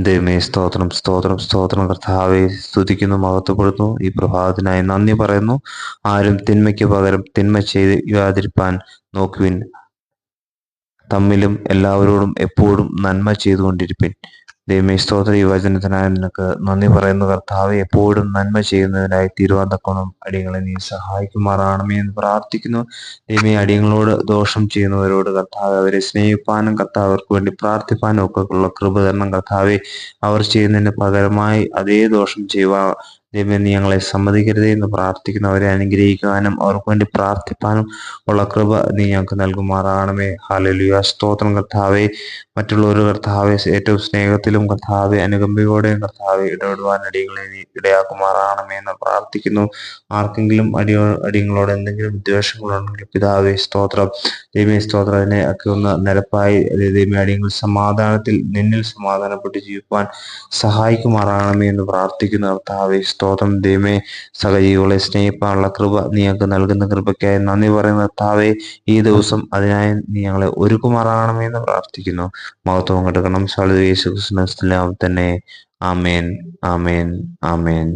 ദൈവമേ സ്തോത്രം സ്തോത്രം സ്തോത്രം. കർത്താവെ സ്തുതിക്കുന്നു മഹത്വപ്പെടുന്നു. ഈ പ്രഭാതത്തിനായി നന്ദി പറയുന്നു. ആരും തിന്മയ്ക്ക് പകരം തിന്മ ചെയ്യാതിരിപ്പാൻ നോക്കുവിൻ. തമ്മിലും എല്ലാവരോടും എപ്പോഴും നന്മ ചെയ്തുകൊണ്ടിരിപ്പിൻ. ദൈവമേ സ്തോത്ര ഈ വചനത്തിനായി നിനക്ക് നന്ദി പറയുന്ന. കർത്താവ് എപ്പോഴും നന്മ ചെയ്യുന്നതിനായി തിരുവാന്തക്കോണം അടിയങ്ങളെ നീ സഹായിക്കുമാറാണമേ എന്ന് പ്രാർത്ഥിക്കുന്നു. ദൈവമേ അടിയങ്ങളോട് ദോഷം ചെയ്യുന്നവരോട് കർത്താവ് അവരെ സ്നേഹിപ്പാനും കർത്താവ് അവർക്ക് വേണ്ടി പ്രാർത്ഥിപ്പാനും ഒക്കെ ഉള്ള കൃപ തരണം. കർത്താവെ അവർ ചെയ്യുന്നതിന് പകരമായി അതേ ദോഷം ചെയ്യുവാൻ ദൈവമേ നീ ഞങ്ങളെ സമ്മതിക്കരുതേ എന്ന് പ്രാർത്ഥിക്കുന്നവരെ അനുഗ്രഹിക്കാനും അവർക്ക് വേണ്ടി പ്രാർത്ഥിപ്പാനും ഉള്ള കൃപ നീ ഞങ്ങൾക്ക് നൽകുമാറാകണമേ ഹാലലുയ സ്തോത്രം കർത്താവെ. മറ്റുള്ളവർ കർത്താവെ ഏറ്റവും സ്നേഹത്തിലും കർത്താവെ അനുകമ്പയോടെയും കർത്താവെ ഇടപെടുവാൻ അടികളെ നീ ഇടയാക്കുമാറാകണമേ എന്ന് പ്രാർത്ഥിക്കുന്നു. ആർക്കെങ്കിലും അടിയോ അടിയങ്ങളോട് എന്തെങ്കിലും വിദ്വേഷങ്ങളുണ്ടെങ്കിൽ പിതാവെ സ്തോത്രം. ദൈവമേ സ്തോത്രം. അതിനെ ഒക്കെ ഒന്ന് നിരപ്പായി ദൈവമേ സമാധാനത്തിൽ നിന്നിൽ സമാധാനപ്പെട്ട് ജീവിക്കുവാൻ സഹായിക്കുമാറാണമേ എന്ന് പ്രാർത്ഥിക്കുന്ന കർത്താവെ സ്തോത്രം. ദൈവമേ സഹജീവികളെ സ്നേഹിപ്പാനുള്ള കൃപ നീ ഞങ്ങൾക്ക് നൽകുന്ന കൃപയ്ക്കായി നന്ദി പറയുന്ന കർത്താവെ. ഈ ദിവസം അതിനായി നീ ഞങ്ങളെ ഒരുക്കുമാറാണമേ എന്ന് പ്രാർത്ഥിക്കുന്നു. മഹത്വം കൊടുക്കണം സളു യേശു തന്നെ. ആമേൻ. ആമേൻ. ആമേൻ.